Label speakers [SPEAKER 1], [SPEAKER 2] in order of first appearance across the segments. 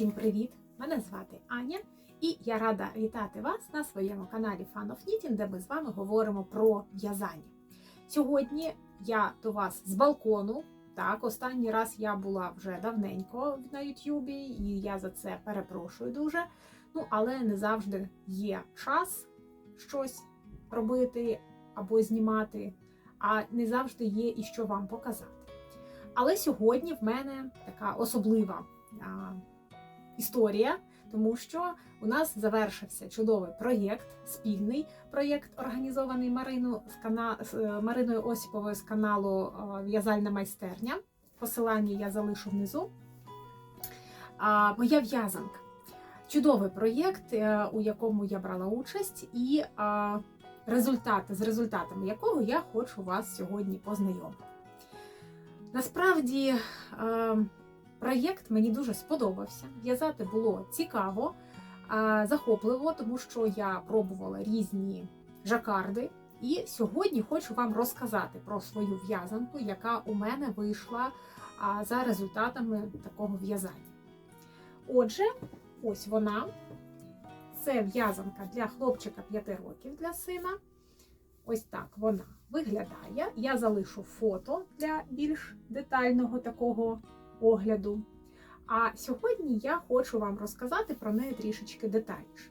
[SPEAKER 1] Усім привіт! Мене звати Аня, і я рада вітати вас на своєму каналі Fun of Knitting, де ми з вами говоримо про в'язання. Сьогодні я до вас з балкону. Так, останній раз я була вже давненько на Ютубі, і я за це перепрошую дуже. Ну, але не завжди є час щось робити або знімати, а не завжди є і що вам показати. Але сьогодні в мене така особлива історія, тому що у нас завершився чудовий проєкт, спільний проєкт, організований Марину з кана... з е, Мариною Осіповою з каналу В'язальна майстерня. Посилання я залишу внизу. А, моя в'язанка. Чудовий проєкт, е, у якому я брала участь, і а, результати, з результатами якого я хочу вас сьогодні познайомити. Насправді е, проєкт мені дуже сподобався. В'язати було цікаво, захопливо, тому що я пробувала різні жакарди. І сьогодні хочу вам розказати про свою в'язанку, яка у мене вийшла за результатами такого в'язання. Отже, ось вона. Це в'язанка для хлопчика 5 років для сина. Ось так вона виглядає. Я залишу фото для більш детального такого огляду. А сьогодні я хочу вам розказати про неї трішечки детальніше.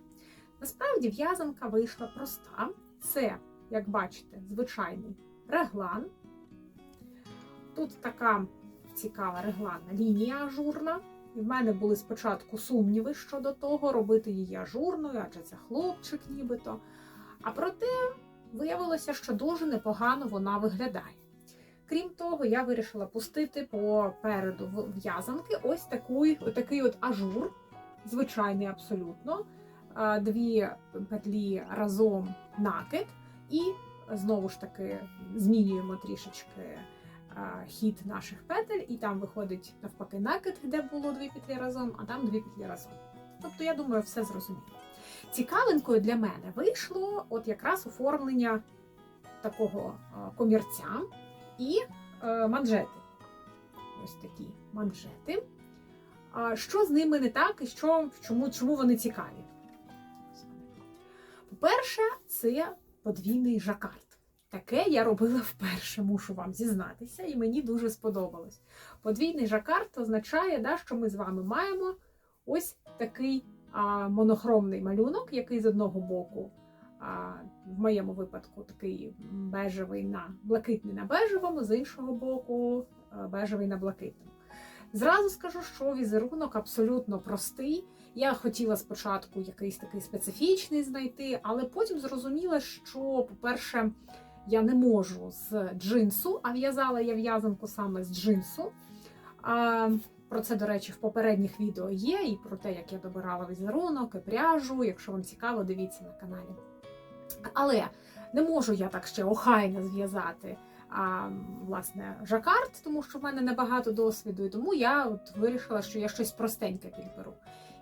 [SPEAKER 1] Насправді, в'язанка вийшла проста. Це, як бачите, звичайний реглан. Тут така цікава регланна лінія ажурна. І в мене були спочатку сумніви щодо того, робити її ажурною, адже це хлопчик нібито. А проте виявилося, що дуже непогано вона виглядає. Крім того, я вирішила пустити попереду в'язанки ось такий, такий от ажур, звичайний абсолютно. Дві петлі разом накид, і знову ж таки змінюємо трішечки хід наших петель, і там виходить навпаки накид, де було дві петлі разом, а там дві петлі разом. Тобто, я думаю, все зрозуміло. Цікавинкою для мене вийшло от якраз оформлення такого комірця і е, манжети. Ось такі манжети. А Що з ними не так і що, чому, чому вони цікаві? По-перше, це подвійний жакард. Таке я робила вперше, мушу вам зізнатися, і мені дуже сподобалось. Подвійний жакард означає, да, що ми з вами маємо ось такий а, монохромний малюнок, який з одного боку, в моєму випадку, такий бежевий на блакитний на бежевому, з іншого боку, бежевий на блакитному. Зразу скажу, що візерунок абсолютно простий. Я хотіла спочатку якийсь такий специфічний знайти, але потім зрозуміла, що, по-перше, я не можу з джинсу, а в'язала я в'язанку саме з джинсу. Про це, до речі, в попередніх відео є, і про те, як я добирала візерунок і пряжу. Якщо вам цікаво, дивіться на каналі. Але не можу я так ще охайно зв'язати а, власне, жакард, тому що в мене небагато досвіду, і тому я от вирішила, що я щось простеньке підберу.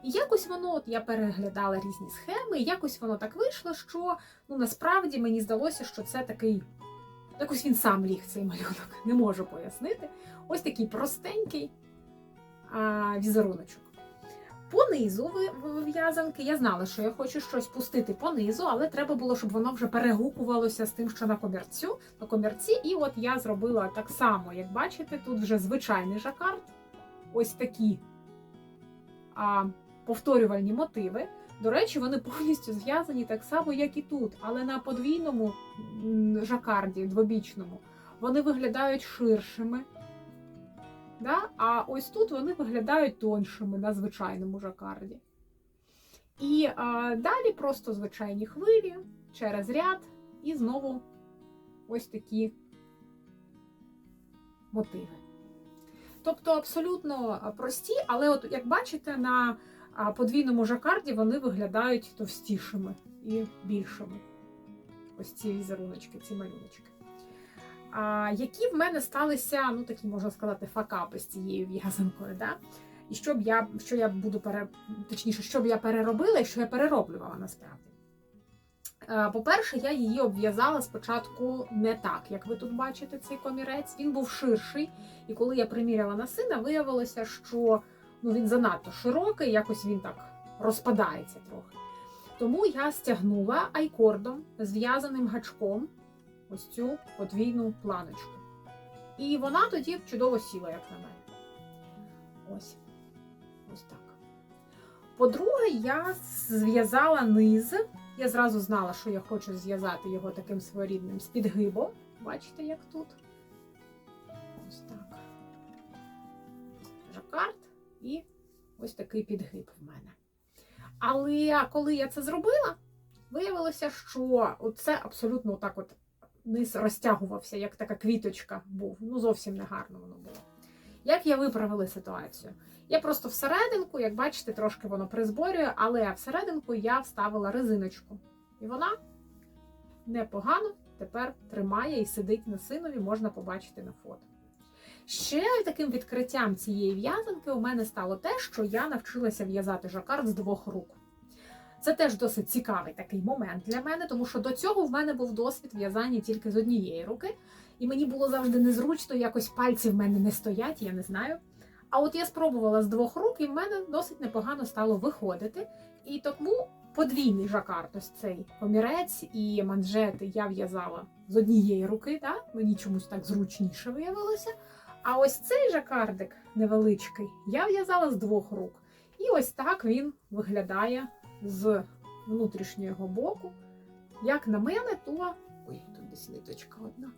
[SPEAKER 1] І якось воно, от я переглядала різні схеми, і якось воно так вийшло, що ну насправді мені здалося, що це такий. Якось він сам ліг цей малюнок, не можу пояснити. Ось такий простенький а, візеруночок. По низу в'язанки я знала, що я хочу щось пустити по низу, але треба було, щоб воно вже перегукувалося з тим, що на комірцю, на комірці. І от я зробила так само, як бачите, тут вже звичайний жакард. Ось такі а, повторювальні мотиви. До речі, вони повністю зв'язані так само, як і тут, але на подвійному жакарді, двобічному, вони виглядають ширшими. Да? А ось тут вони виглядають тоншими на звичайному жакарді. І а, далі просто звичайні хвилі через ряд, і знову ось такі мотиви. Тобто абсолютно прості, але, от, як бачите, на подвійному жакарді вони виглядають товстішими і більшими. Ось ці візеруночки, ці малюночки. А, Які в мене сталися, ну такі можна сказати, факапи з цією в'язанкою. Да? І що б я що я буду пере, точніше, що б я переробила і що я перероблювала насправді. По-перше, я її обв'язала спочатку не так, як ви тут бачите, цей комірець. Він був ширший, і коли я приміряла на сина, виявилося, що ну, він занадто широкий, якось він так розпадається трохи. Тому я стягнула айкордом зв'язаним гачком ось цю подвійну планочку. І вона тоді чудово сіла, як на мене. Ось. Ось так. По-друге, я зв'язала низ. Я зразу знала, що я хочу зв'язати його таким своєрідним з підгибом. Бачите, як тут? Ось так. Жакард і ось такий підгиб в мене. Але коли я це зробила, виявилося, що це абсолютно так от низ розтягувався, як така квіточка був. Ну, зовсім не гарно воно було. Як я виправила ситуацію? Я просто всерединку, як бачите, трошки воно призборює, але всерединку я вставила резиночку. І вона непогано тепер тримає і сидить на синові, можна побачити на фото. Ще таким відкриттям цієї в'язанки у мене стало те, що я навчилася в'язати жакард з двох рук. Це теж досить цікавий такий момент для мене, тому що до цього в мене був досвід в'язання тільки з однієї руки, і мені було завжди незручно, якось пальці в мене не стоять, я не знаю. А от я спробувала з двох рук, і в мене досить непогано стало виходити. І тому подвійний жакард, ось цей комірець і манжети я в'язала з однієї руки, да? мені чомусь так зручніше виявилося. А ось цей жакардик невеличкий я в'язала з двох рук. І ось так він виглядає з внутрішнього боку. Як на мене, то. Ой, тут десь ниточка одна.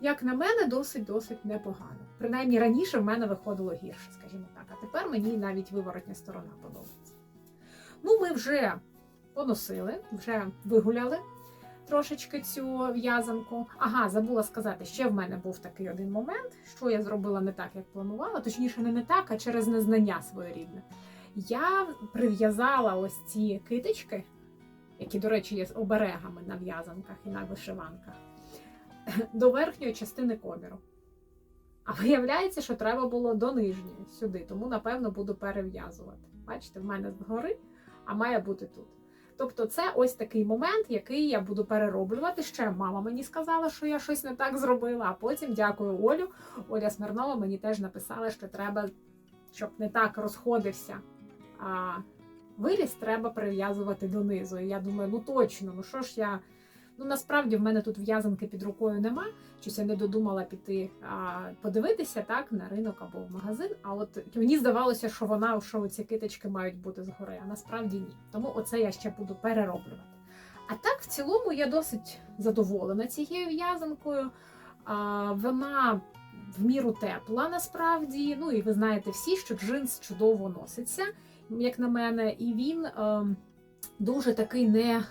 [SPEAKER 1] Як на мене, досить-досить непогано. Принаймні раніше в мене виходило гірше, скажімо так. А тепер мені навіть виворотня сторона подобається. Ну, ми вже поносили, вже вигуляли трошечки цю в'язанку. Ага, забула сказати, ще в мене був такий один момент, що я зробила не так, як планувала, точніше, не не так, а через незнання своєрідне. Я прив'язала ось ці китички, які, до речі, є оберегами на в'язанках і на вишиванках, до верхньої частини коміру. А виявляється, що треба було до нижньої сюди, тому, напевно, буду перев'язувати. Бачите, в мене згори, а має бути тут. Тобто, це ось такий момент, який я буду перероблювати. Ще мама мені сказала, що я щось не так зробила. А потім дякую Олю. Оля Смирнова мені теж написала, що треба, щоб не так розходився. А виріс треба прив'язувати донизу. І я думаю, ну точно, ну що ж я. Ну насправді в мене тут в'язанки під рукою нема. Щось я не додумала піти а, подивитися так на ринок або в магазин. А от мені здавалося, що вона що ці киточки мають бути згори, а насправді ні. Тому оце я ще буду перероблювати. А так, в цілому, я досить задоволена цією в'язанкою. Вона в міру тепла насправді. Ну і ви знаєте всі, що джинс чудово носиться, як на мене, і він е, дуже такий не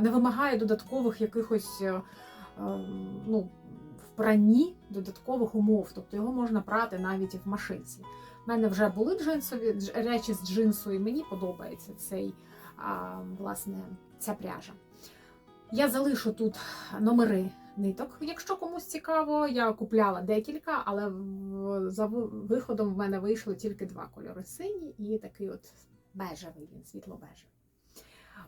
[SPEAKER 1] не вимагає додаткових якихось е, ну, впранні, додаткових умов. Тобто його можна прати навіть і в машинці. У мене вже були джинсові речі з джинсу, і мені подобається цей, власне, ця пряжа. Я залишу тут номери ниток, якщо комусь цікаво. Я купляла декілька, але за виходом в мене вийшло тільки два кольори: синій і такий от бежевий, він світло-бежевий.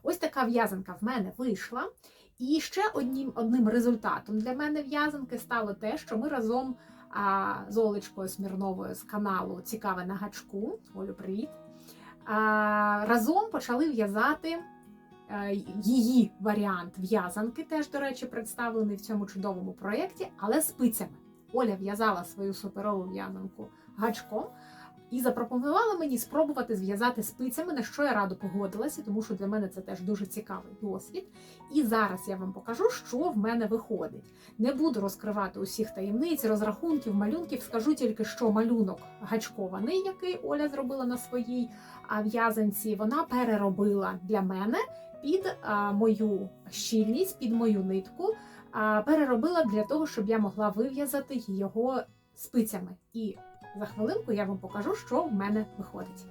[SPEAKER 1] Ось така в'язанка в мене вийшла. І ще одним одним результатом для мене в'язанки стало те, що ми разом а, з Олечкою Смірновою з каналу Цікаве на гачку. Олю, привіт! А, разом почали в'язати її варіант в'язанки, теж, до речі, представлений в цьому чудовому проєкті, але спицями. Оля в'язала свою суперову в'язанку гачком. І запропонувала мені спробувати зв'язати спицями, на що я радо погодилася, тому що для мене це теж дуже цікавий досвід. І зараз я вам покажу, що в мене виходить. Не буду розкривати усіх таємниць, розрахунків, малюнків. Скажу тільки, що малюнок гачкований, який Оля зробила на своїй в'язанці, вона переробила для мене під мою щільність, під мою нитку. Переробила для того, щоб я могла вив'язати його спицями. І за хвилинку я вам покажу, що в мене виходить.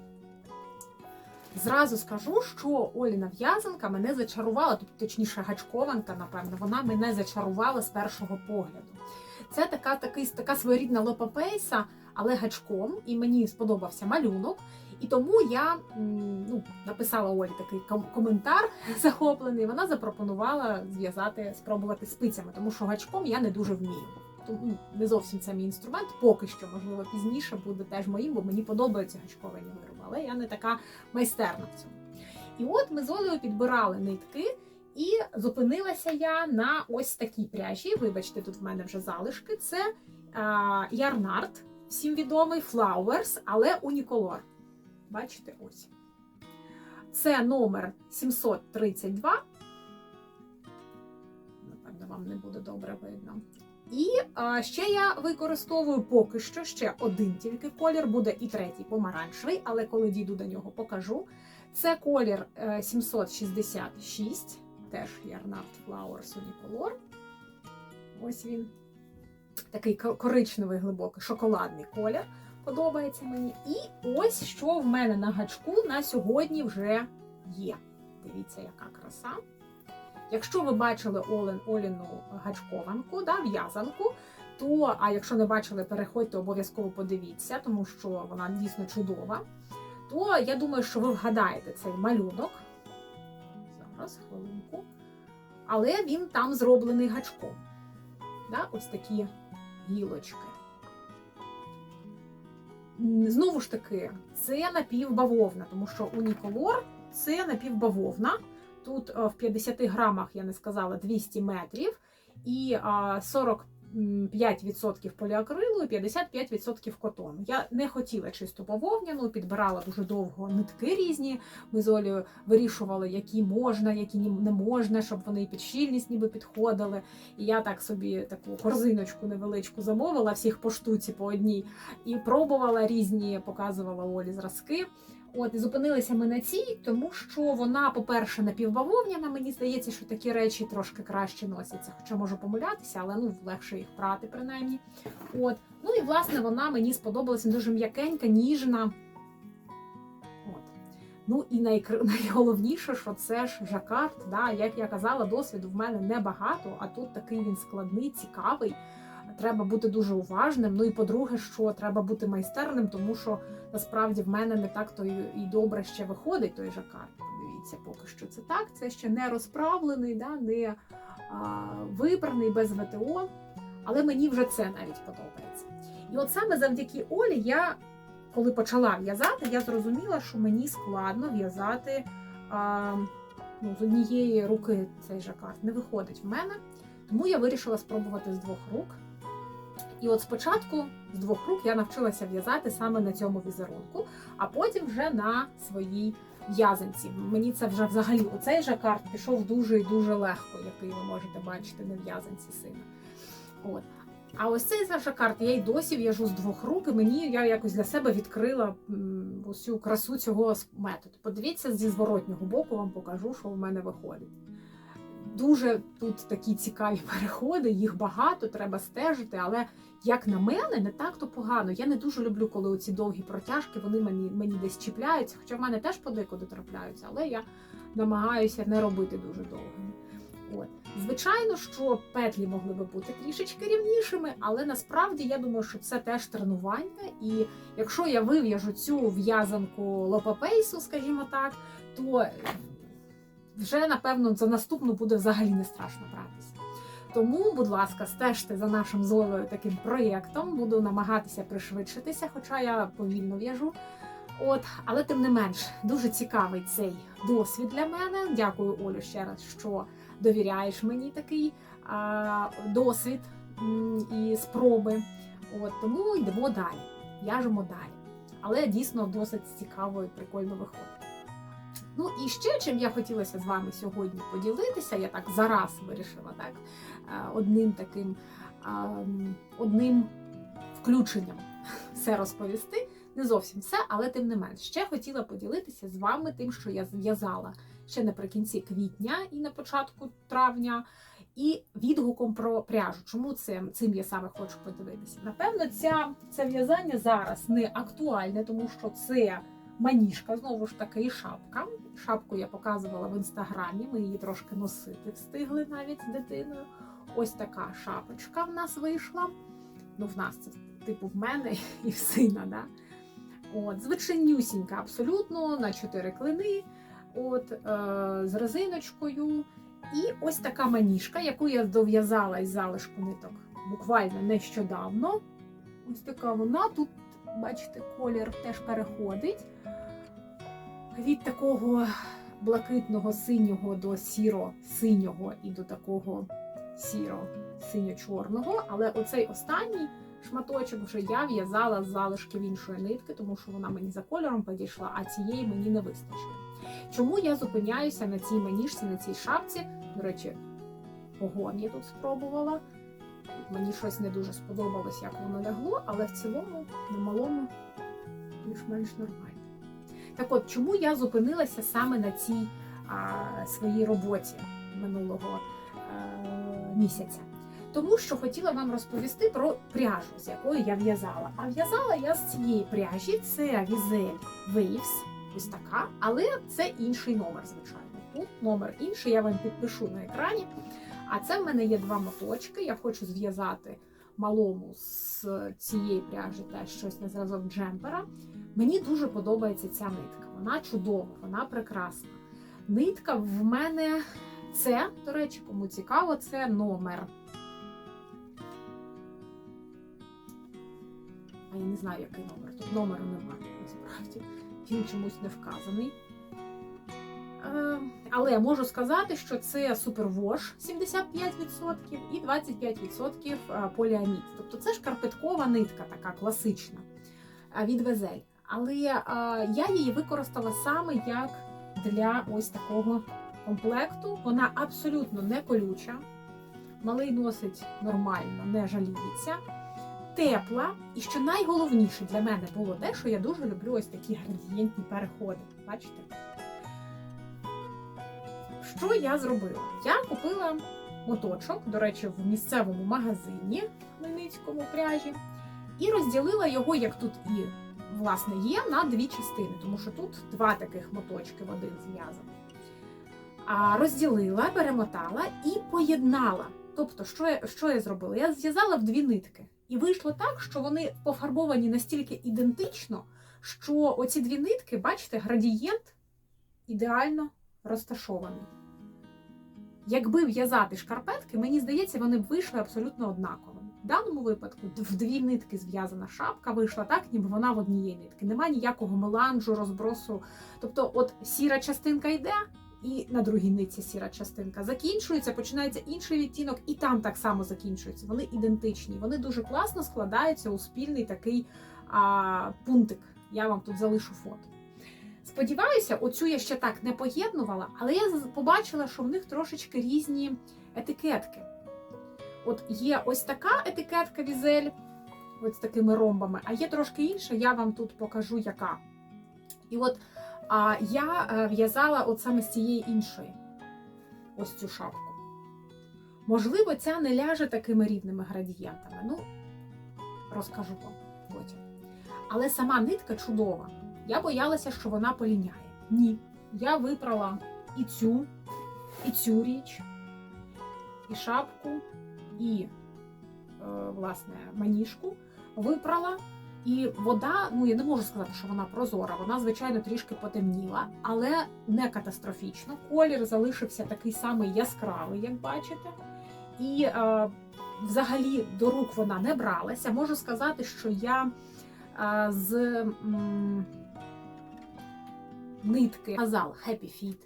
[SPEAKER 1] Зразу скажу, що Оліна в'язанка мене зачарувала, тобто, точніше, гачкованка, напевно, вона мене зачарувала з першого погляду. Це така такий, така своєрідна лопапейса, але гачком, і мені сподобався малюнок. І тому я ну, написала Олі такий коментар захоплений. Вона запропонувала зв'язати, спробувати спицями, тому що гачком я не дуже вмію. тому ну, не зовсім це мій інструмент, поки що, можливо, пізніше буде теж моїм, бо мені подобаються гачковані вироби, але я не така майстерна в цьому. І от ми з Олею підбирали нитки, і зупинилася я на ось такій пряжі. Вибачте, тут в мене вже залишки. Це а, ярнард, всім відомий Flowers, але уніколор. Бачите, ось. Це номер 732. Напевно, вам не буде добре видно. І а, ще я використовую поки що ще один тільки колір, буде і третій помаранчевий, але коли дійду до нього, покажу. Це колір е, 766, теж Yarnard Flowers Unicolor. Ось він. Такий коричневий глибокий шоколадний колір. Подобається мені. І ось що в мене на гачку на сьогодні вже є. Дивіться, яка краса. Якщо ви бачили Олен Оліну гачкованку, да, в'язанку, то, а якщо не бачили, переходьте, обов'язково подивіться, тому що вона дійсно чудова. То я думаю, що ви вгадаєте цей малюнок. Зараз, хвилинку. Але він там зроблений гачком. Да, ось такі гілочки. Знову ж таки, це напівбавовна, тому що уніколор це напівбавовна. Тут е, в 50 грамах, я не сказала, 200 метрів, і 40 5% поліакрилу і 55% котону. Я не хотіла чисто бавовняну, підбирала дуже довго нитки різні. Ми з Олею вирішували, які можна, які не можна, щоб вони під щільність ніби підходили. І я так собі таку корзиночку невеличку замовила всіх по штуці по одній і пробувала різні, показувала Олі зразки. От і зупинилися ми на цій, тому що вона, по-перше, напівбавовняна. Мені здається, що такі речі трошки краще носяться, хоча можу помилятися, але ну легше їх прати, принаймні. От. Ну і власне вона мені сподобалася дуже м'якенька, ніжна. Ну і найкр... найголовніше, що це ж жакард. Да? Як я казала, досвіду в мене небагато, а тут такий він складний, цікавий. Треба бути дуже уважним. Ну і по-друге, що треба бути майстерним, тому що насправді в мене не так то і добре ще виходить той жакард. Дивіться, поки що це так. Це ще не розправлений, да, не а, вибраний без ВТО. Але мені вже це навіть подобається. І от саме завдяки Олі я, коли почала в'язати, я зрозуміла, що мені складно в'язати ну, з однієї руки цей жакард. Не виходить в мене. Тому я вирішила спробувати з двох рук. І от спочатку з двох рук я навчилася в'язати саме на цьому візерунку, а потім вже на своїй в'язанці. Мені це вже взагалі оцей жакард пішов дуже і дуже легко, який ви можете бачити на в'язанці сина. От. А ось цей жакард я й досі в'яжу з двох рук, і мені я якось для себе відкрила усю красу цього методу. Подивіться зі зворотнього боку, вам покажу, що в мене виходить. Дуже тут такі цікаві переходи, їх багато, треба стежити, але як на мене, не так то погано. Я не дуже люблю, коли оці довгі протяжки вони мені, мені десь чіпляються, хоча в мене теж подекуди трапляються, але я намагаюся не робити дуже довгими. От. Звичайно, що петлі могли би бути трішечки рівнішими, але насправді я думаю, що це теж тренування. І якщо я вив'яжу цю в'язанку лопапейсу, скажімо так, то вже напевно за наступну буде взагалі не страшно братися. Тому, будь ласка, стежте за нашим з таким проєктом. Буду намагатися пришвидшитися, хоча я повільно в'яжу. От, але тим не менш, дуже цікавий цей досвід для мене. Дякую, Олю, ще раз, що довіряєш мені такий а, досвід і спроби. От, тому йдемо далі. В'яжемо далі. Але дійсно досить цікаво і прикольно виходить. Ну і ще чим я хотілося з вами сьогодні поділитися, я так зараз вирішила так е, одним таким ем, одним включенням все розповісти. Не зовсім все, але тим не менш. Ще хотіла поділитися з вами тим, що я зв'язала ще наприкінці квітня і на початку травня, і відгуком про пряжу. Чому це, цим я саме хочу поділитися? Напевно, ця, це в'язання зараз не актуальне, тому що це маніжка, знову ж таки, і шапка. Шапку я показувала в інстаграмі, ми її трошки носити встигли навіть з дитиною. Ось така шапочка в нас вийшла. Ну, в нас це типу в мене і в сина. Да? От, звичайнюсінька, абсолютно на чотири клини, от, е, з резиночкою. І ось така маніжка, яку я дов'язала із залишку ниток буквально нещодавно. Ось така вона. Тут, бачите, колір теж переходить від такого блакитного синього до сіро-синього і до такого сіро-синьо-чорного. Але оцей останній шматочок вже я в'язала з залишків іншої нитки, тому що вона мені за кольором підійшла, а цієї мені не вистачило. Чому я зупиняюся на цій маніжці, на цій шапці? До речі, погон я тут спробувала. Мені щось не дуже сподобалось, як воно лягло, але в цілому на малому більш-менш нормально. Так от, чому я зупинилася саме на цій а, своїй роботі минулого а, місяця? Тому що хотіла вам розповісти про пряжу, з якою я в'язала. А в'язала я з цієї пряжі, це Візель Waves, ось така, але це інший номер, звичайно. Тут номер інший, я вам підпишу на екрані. А це в мене є два моточки. Я хочу зв'язати малому з цієї пряжі теж щось на зразок джемпера. Мені дуже подобається ця нитка. Вона чудова, вона прекрасна. Нитка в мене це, до речі, кому цікаво, це номер. А я не знаю, який номер. Тут номеру немає, насправді. Він чомусь не вказаний. Е, Але можу сказати, що це супервош 75% і 25% е, поліамід. Тобто це шкарпеткова нитка, така класична е, від Везель. Але я її використала саме як для ось такого комплекту. Вона абсолютно не колюча, малий носить нормально, не жаліється. Тепла, і що найголовніше для мене було те, що я дуже люблю ось такі градієнтні переходи. Бачите? Що я зробила? Я купила моточок, до речі, в місцевому магазині в Хмельницькому пряжі, і розділила його, як тут і власне є, на дві частини, тому що тут два таких моточки в один зв'язаний. А розділила, перемотала і поєднала. Тобто, що я, що я зробила? Я зв'язала в дві нитки. І вийшло так, що вони пофарбовані настільки ідентично, що оці дві нитки, бачите, градієнт ідеально розташований. Якби в'язати шкарпетки, мені здається, вони б вийшли абсолютно однаковими. В даному випадку в дві нитки зв'язана шапка вийшла так, ніби вона в однієї нитки. Нема ніякого меланжу, розбросу. Тобто, от сіра частинка йде, і на другій нитці сіра частинка закінчується, починається інший відтінок, і там так само закінчується. Вони ідентичні. Вони дуже класно складаються у спільний такий а, пунктик. Я вам тут залишу фото. Сподіваюся, оцю я ще так не поєднувала, але я побачила, що в них трошечки різні етикетки. От є ось така етикетка візель, ось з такими ромбами, а є трошки інша, я вам тут покажу, яка. І от а, я е, в'язала от саме з цієї іншої ось цю шапку. Можливо, ця не ляже такими рівними градієнтами. Ну, розкажу вам потім. Але сама нитка чудова. Я боялася, що вона поліняє. Ні. Я випрала і цю, і цю річ, і шапку, і, е, власне, маніжку випрала. І вода, ну я не можу сказати, що вона прозора, вона, звичайно, трішки потемніла, але не катастрофічно. Колір залишився такий самий яскравий, як бачите. І е, взагалі до рук вона не бралася. Можу сказати, що я е, з. М нитки казал Happy Fit,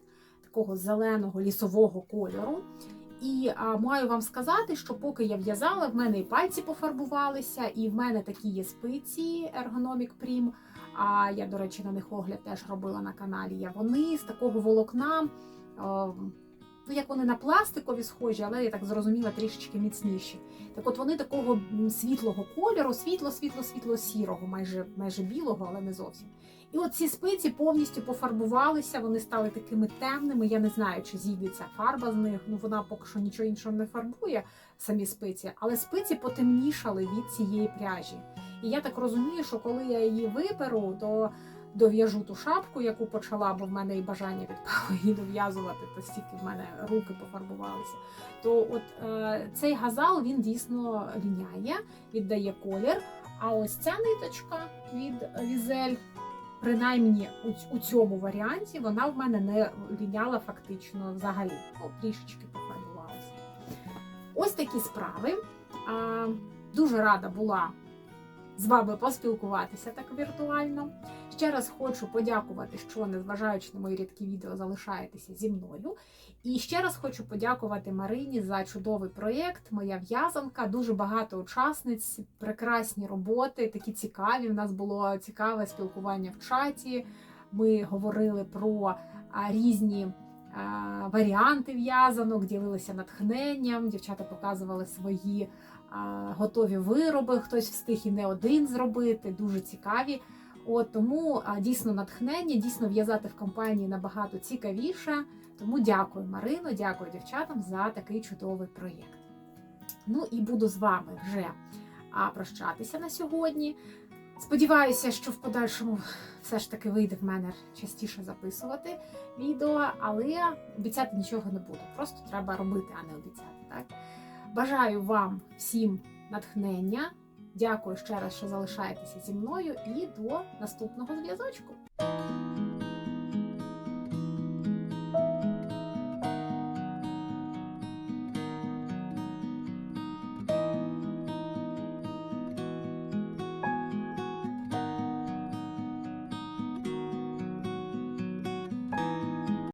[SPEAKER 1] такого зеленого лісового кольору. І а, маю вам сказати, що поки я в'язала, в мене і пальці пофарбувалися, і в мене такі є спиці Ergonomic Prim. А я, до речі, на них огляд теж робила на каналі. Я вони з такого волокна, а, ну як вони на пластикові схожі, але я так зрозуміла, трішечки міцніші. Так от вони такого світлого кольору, світло-світло-світло-сірого, майже майже білого, але не зовсім. І от ці спиці повністю пофарбувалися, вони стали такими темними. Я не знаю, чи зійдеться фарба з них. Ну вона поки що нічого іншого не фарбує, самі спиці, але спиці потемнішали від цієї пряжі. І я так розумію, що коли я її виперу, то дов'яжу ту шапку, яку почала, бо в мене і бажання відпало її дов'язувати, то стільки в мене руки пофарбувалися. То от е, цей газал він дійсно ліняє, віддає колір. А ось ця ниточка від Візель принаймні у, цьому варіанті вона в мене не ліняла фактично взагалі. О, трішечки пофарбувалася. Ось такі справи. Дуже рада була з вами поспілкуватися так віртуально. Ще раз хочу подякувати, що, незважаючи на мої рідкі відео, залишаєтеся зі мною. І ще раз хочу подякувати Марині за чудовий проєкт. Моя в'язанка. Дуже багато учасниць, прекрасні роботи, такі цікаві. У нас було цікаве спілкування в чаті. Ми говорили про різні варіанти в'язанок, ділилися натхненням. Дівчата показували свої готові вироби. Хтось встиг і не один зробити. Дуже цікаві. От тому дійсно натхнення, дійсно в'язати в компанії набагато цікавіше. Тому дякую, Марино, дякую дівчатам за такий чудовий проєкт. Ну і буду з вами вже прощатися на сьогодні. Сподіваюся, що в подальшому все ж таки вийде в мене частіше записувати відео, але обіцяти нічого не буду. Просто треба робити, а не обіцяти. Так? Бажаю вам всім натхнення. Дякую ще раз, що залишаєтеся зі мною, і до наступного зв'язочку.